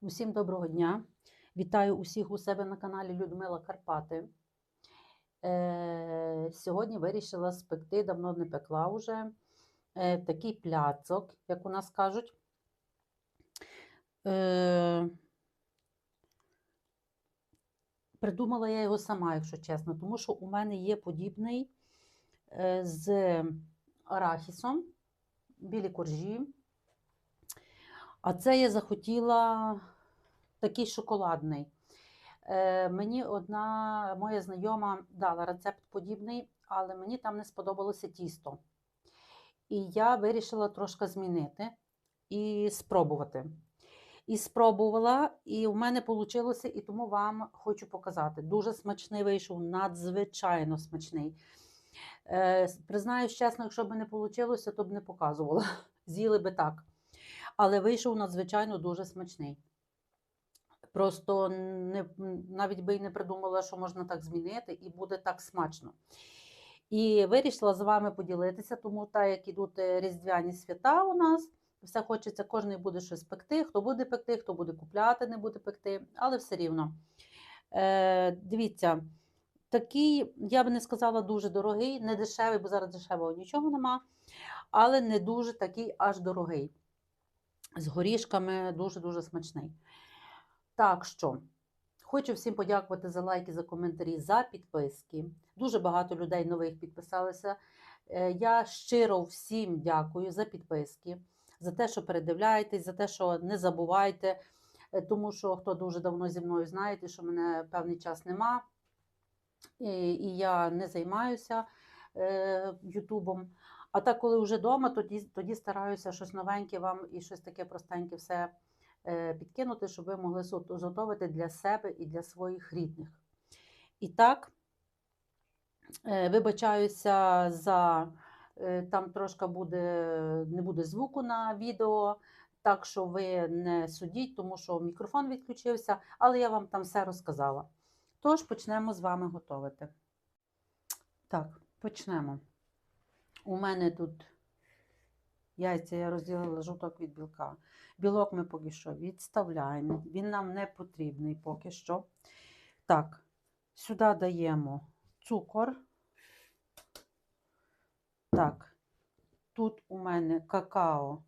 Усім доброго дня! Вітаю усіх у себе на каналі Людмила Карпати. Е, сьогодні вирішила спекти, давно не пекла вже е, такий пляцок, як у нас кажуть. Е, придумала я його сама, якщо чесно, тому що у мене є подібний е, з арахісом, білі коржі. А це я захотіла такий шоколадний. Е, мені одна моя знайома дала рецепт подібний, але мені там не сподобалося тісто. І я вирішила трошки змінити і спробувати. І спробувала, і в мене вийшло, і тому вам хочу показати. Дуже смачний вийшов, надзвичайно смачний. Е, признаюсь чесно, якщо б не вийшло, то б не показувала. З'їли би так. Але вийшов надзвичайно дуже смачний. Просто не, навіть би і не придумала, що можна так змінити, і буде так смачно. І вирішила з вами поділитися, тому так як ідуть е, різдвяні свята у нас, все хочеться, кожен буде щось пекти, хто буде пекти, хто буде купляти, не буде пекти, але все рівно. Е, Дивіться, такий, я би не сказала, дуже дорогий, не дешевий, бо зараз дешевого нічого нема, але не дуже такий аж дорогий. З горішками дуже-дуже смачний. Так що, хочу всім подякувати за лайки, за коментарі, за підписки. Дуже багато людей нових підписалися. Е, Я щиро всім дякую за підписки, за те, що передивляєтесь, за те, що не забувайте, Е, тому що хто дуже давно зі мною знаєте, що мене певний час нема, і, я не займаюся е, Ютубом. А так, коли вже вдома, тоді, тоді стараюся щось новеньке вам і щось таке простеньке все е, підкинути, щоб ви могли зготовити для себе і для своїх рідних. І так, е, вибачаюся за е, там трошки буде, не буде звуку на відео, так що ви не судіть, тому що мікрофон відключився, але я вам там все розказала. Тож почнемо з вами готувати. Так, почнемо. У мене тут яйця я розділила жовток від білка. Білок ми поки що відставляємо. Він нам не потрібний поки що. Так, сюди даємо цукор. Так, тут у мене какао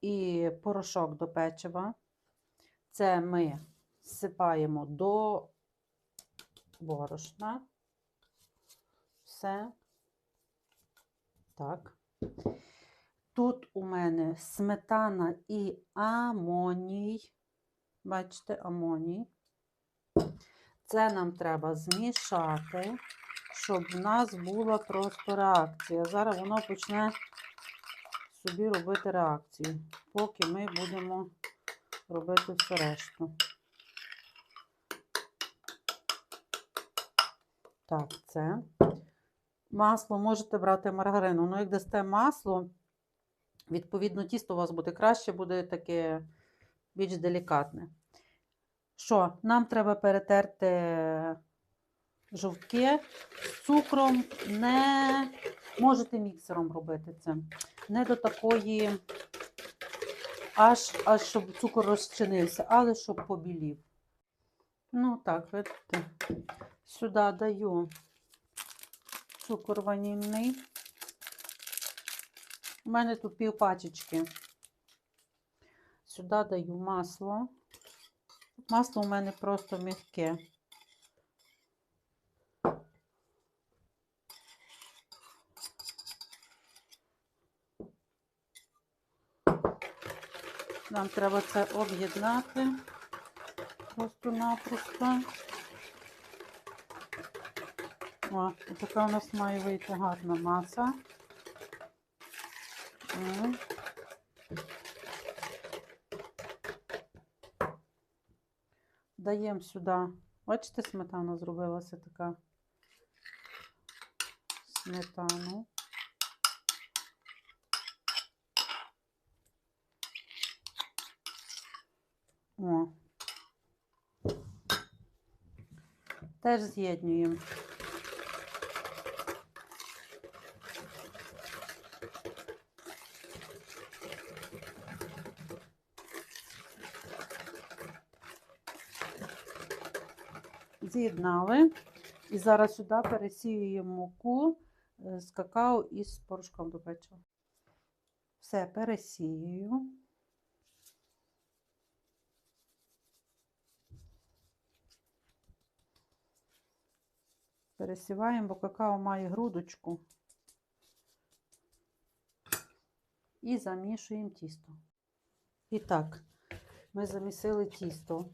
і порошок до печива. Це ми всипаємо до борошна. Все. Так. Тут у мене сметана і амоній. Бачите, амоній. Це нам треба змішати, щоб в нас була просто реакція. Зараз воно почне собі робити реакцію, поки ми будемо робити все решту. Так, це. Масло можете брати маргарину. Ну, як дасте масло, відповідно, тісто у вас буде краще, буде таке більш делікатне. Що, нам треба перетерти жовтки з цукром, не можете міксером робити це. Не до такої, аж, аж щоб цукор розчинився, але щоб побілів. Ну, так, видите, сюди даю цукор ванільний. У мене тут пів пачечки. Сюди даю масло. Масло у мене просто м'яке. Нам треба це об'єднати просто-напросто. О, така у нас має вийти гарна маса. Даємо сюди. Бачите, сметана зробилася така. Сметану. О. Теж з'єднуємо. З'єднали. І зараз сюди пересіюємо муку е, з какао і з порошком до печива. Все пересіюю. Пересіваємо, бо какао має грудочку. І замішуємо тісто. І так, ми замісили тісто.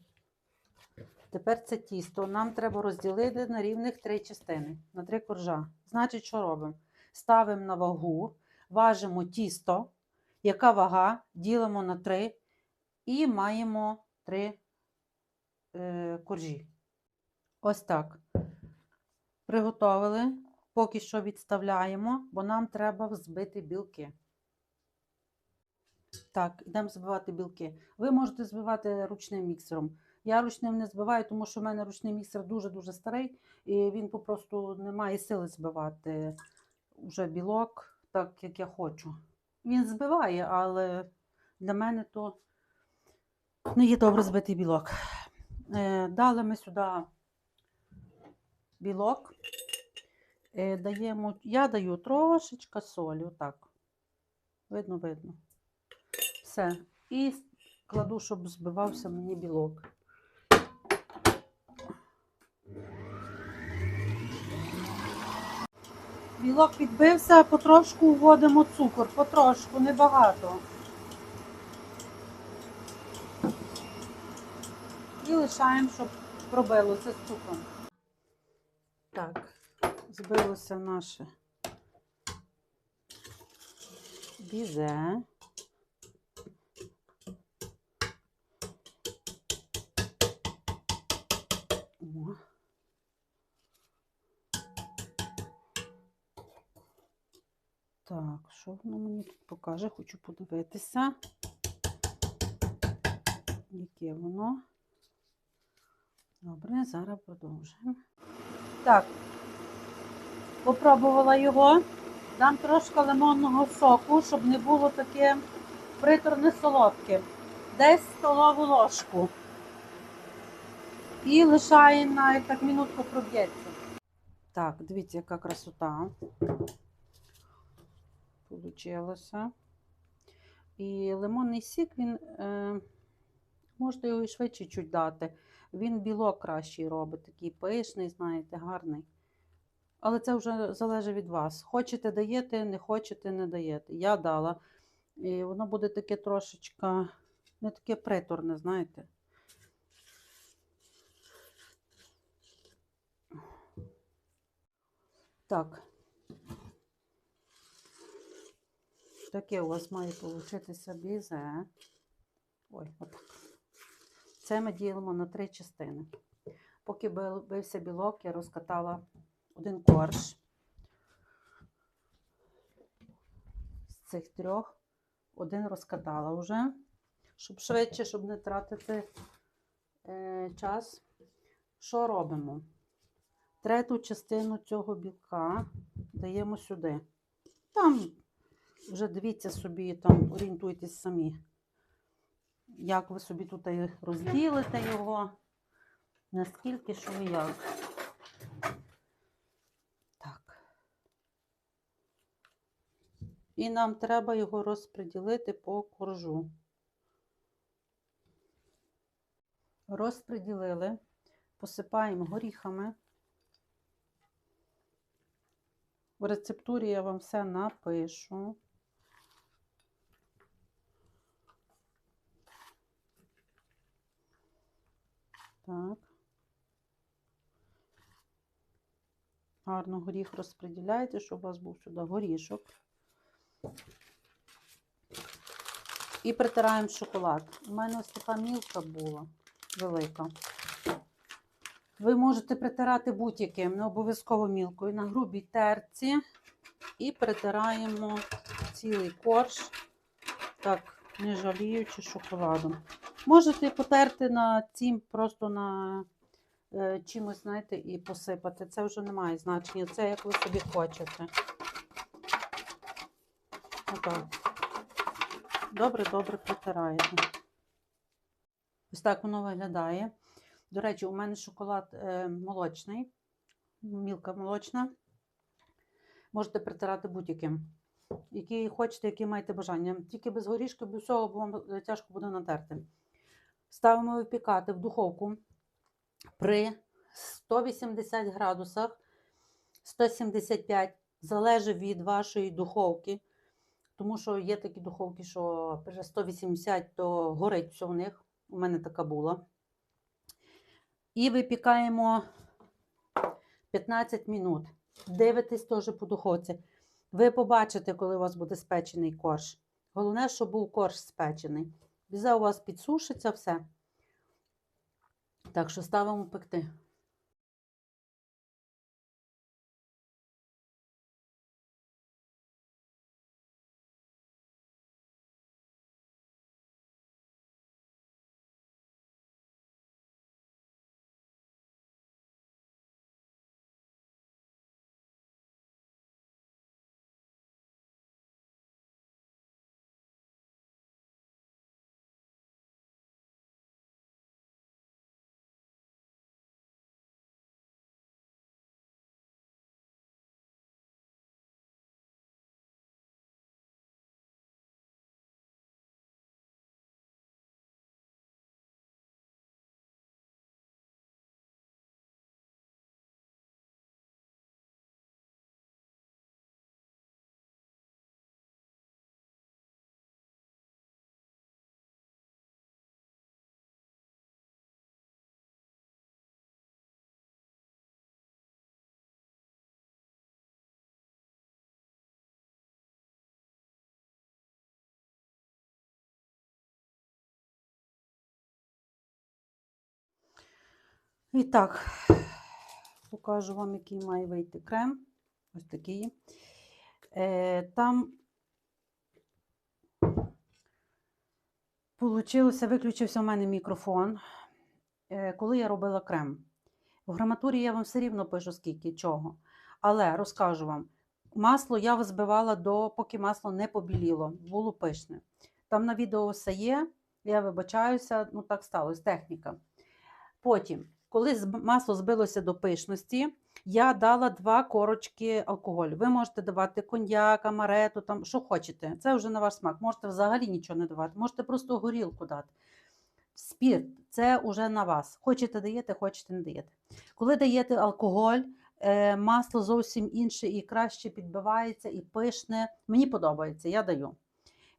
Тепер це тісто нам треба розділити на рівних три частини, на три коржа. Значить, що робимо? Ставимо на вагу, важимо тісто, яка вага, ділимо на три і маємо три е, коржі. Ось так. Приготовили, поки що відставляємо, бо нам треба взбити білки. Так, йдемо збивати білки. Ви можете збивати ручним міксером. Я ручним не збиваю, тому що в мене ручний міксер дуже-дуже старий, і він попросту не має сили збивати вже білок, так як я хочу. Він збиває, але для мене то не є добре збитий білок. Е, Дали ми сюди білок. Е, Даємо, я даю трошечка солі, отак. Видно, видно. Все. І кладу, щоб збивався мені білок. Білок підбився, потрошку вводимо цукор, потрошку, небагато. І лишаємо, щоб пробилося з цукром. Так, збилося наше бізе. Що воно мені тут покаже? Хочу подивитися. Яке воно? Добре, зараз продовжуємо. Так, попробувала його. Дам трошки лимонного соку, щоб не було таке приторне солодке. Десь столову ложку. І лишаємо на так минутку проб'ється. Так, дивіться, яка красота. Получилося. І лимонний сік, він, е, можете його і швидше чуть дати. Він білок кращий робить, такий пишний, знаєте, гарний. Але це вже залежить від вас. Хочете даєте, не хочете, не даєте. Я дала. І воно буде таке трошечка, не таке приторне, знаєте. Так. Таке у вас має получитися бізе. Ой, отак. Це ми ділимо на три частини. Поки бився білок, я розкатала один корж. З цих трьох один розкатала вже, щоб швидше, щоб не тратити е, час. Що робимо? Трету частину цього білка даємо сюди. Там вже дивіться собі, там орієнтуйтесь самі, як ви собі тут розділите його, наскільки що і як. Так. І нам треба його розподілити по коржу. Розподілили, посипаємо горіхами. В рецептурі я вам все напишу. Так. Гарно горіх розподіляйте, щоб у вас був сюди горішок. І притираємо шоколад. У мене ось така мілка була велика. Ви можете притирати будь-яким, не обов'язково мілкою, на грубій терці. І притираємо цілий корж, так, не жаліючи шоколадом. Можете потерти на цім, просто на е, чимось, знаєте, і посипати. Це вже не має значення. Це як ви собі хочете. Отак. Добре, добре притираєте. Ось так воно виглядає. До речі, у мене шоколад е, молочний, мілка молочна. Можете притирати будь-яким. Який хочете, який маєте бажання. Тільки без горішки, без всього, бо вам тяжко буде натерти. Ставимо випікати в духовку при 180 градусах 175 залежить від вашої духовки. Тому що є такі духовки, що при 180 то горить все в них. У мене така була. І випікаємо 15 минут. Дивитесь теж по духовці. Ви побачите, коли у вас буде спечений корж. Головне, щоб був корж спечений. Візе у вас підсушиться все. Так що ставимо пекти. І так, покажу вам, який має вийти крем. Ось такий. Е, там получилося, виключився у мене мікрофон, е, коли я робила крем. В граматурі я вам все рівно пишу, скільки чого. Але розкажу вам, масло я взбивала до, поки масло не побіліло, було пишне. Там на відео все є, я вибачаюся, ну так сталося, техніка. Потім, коли масло збилося до пишності, я дала два корочки алкоголю. Ви можете давати коньяк, амарету, там, що хочете. Це вже на ваш смак. Можете взагалі нічого не давати, можете просто горілку дати. Спірт це вже на вас. Хочете даєте, хочете не даєте. Коли даєте алкоголь, е, масло зовсім інше і краще підбивається, і пишне. Мені подобається, я даю.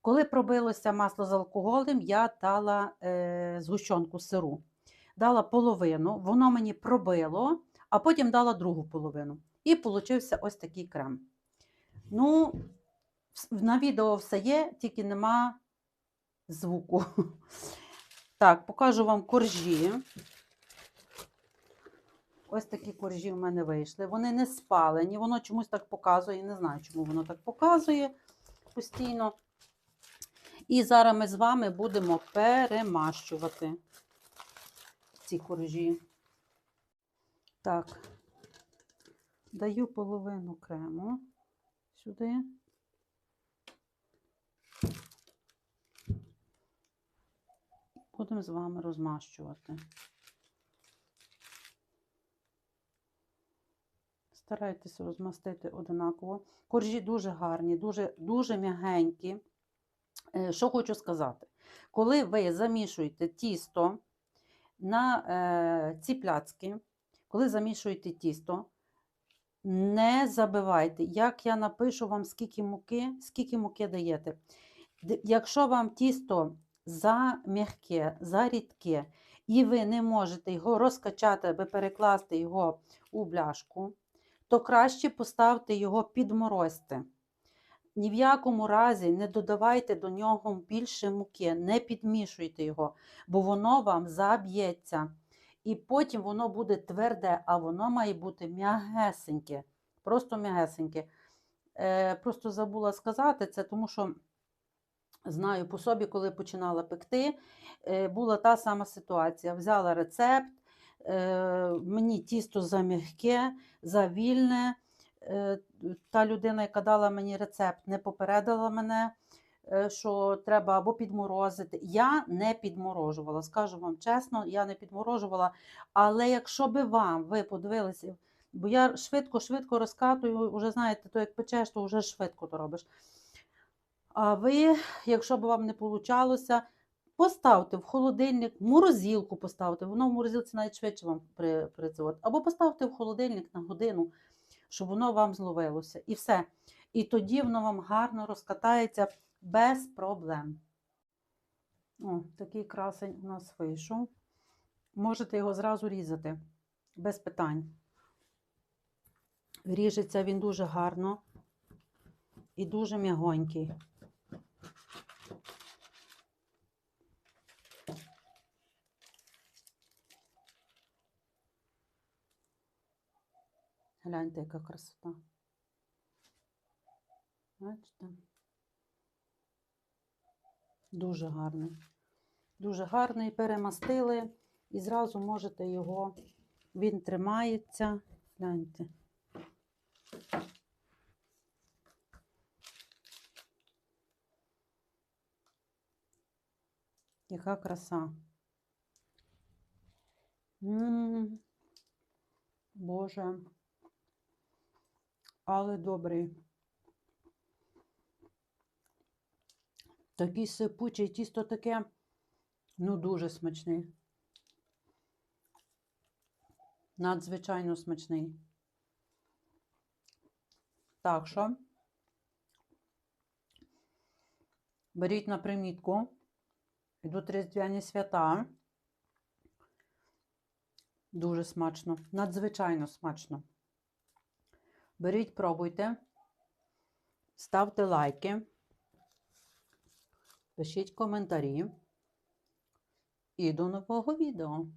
Коли пробилося масло з алкоголем, я дала е, згущенку сиру. Дала половину, воно мені пробило, а потім дала другу половину. І получився ось такий крем. Ну, на відео все є, тільки нема звуку. Так, покажу вам коржі. Ось такі коржі в мене вийшли. Вони не спалені, воно чомусь так показує. Не знаю, чому воно так показує постійно. І зараз ми з вами будемо перемащувати ці коржі. Так, даю половину крему сюди. Будемо з вами розмащувати. Старайтеся розмастити одинаково. Коржі дуже гарні, дуже, дуже м'ягенькі. Е, Що хочу сказати? Коли ви замішуєте тісто на е, ці пляцки, коли замішуєте тісто, не забивайте, як я напишу вам, скільки муки, скільки муки даєте. Якщо вам тісто за м'яке, за рідке, і ви не можете його розкачати, аби перекласти його у бляшку, то краще поставте його підморозьте. Ні в якому разі не додавайте до нього більше муки, не підмішуйте його, бо воно вам заб'ється. І потім воно буде тверде, а воно має бути м'ягесеньке. Просто м'ягесеньке. Е, просто забула сказати це, тому що знаю по собі, коли починала пекти, е, була та сама ситуація. Взяла рецепт, е, мені тісто зам'яке, завільне. Е, Та людина, яка дала мені рецепт, не попередила мене. е, що треба або підморозити. Я не підморожувала, скажу вам чесно, я не підморожувала. Але якщо би вам, ви подивилися, бо я швидко-швидко розкатую, вже знаєте, то як печеш, то вже швидко то робиш. А ви, якщо б вам не получалося, поставте в холодильник, морозилку поставте, воно в морозилці навіть швидше вам при, працювати. Або поставте в холодильник на годину, щоб воно вам зловилося. І все. І тоді воно вам гарно розкатається без проблем. О, такий красень у нас вийшов. Можете його зразу різати, без питань. Ріжеться він дуже гарно і дуже м'ягонький. Гляньте, яка красота. Бачите? Дуже гарний. Дуже гарний, перемастили і зразу можете його, він тримається. Гляньте. Яка краса. М, Боже. Але добрий. Такий сипучий, тісто таке, ну, дуже смачний. Надзвичайно смачний. Так що беріть на примітку. Йдуть різдвяні свята. Дуже смачно, надзвичайно смачно. Беріть, пробуйте, ставте лайки, пишіть коментарі. І до нового відео.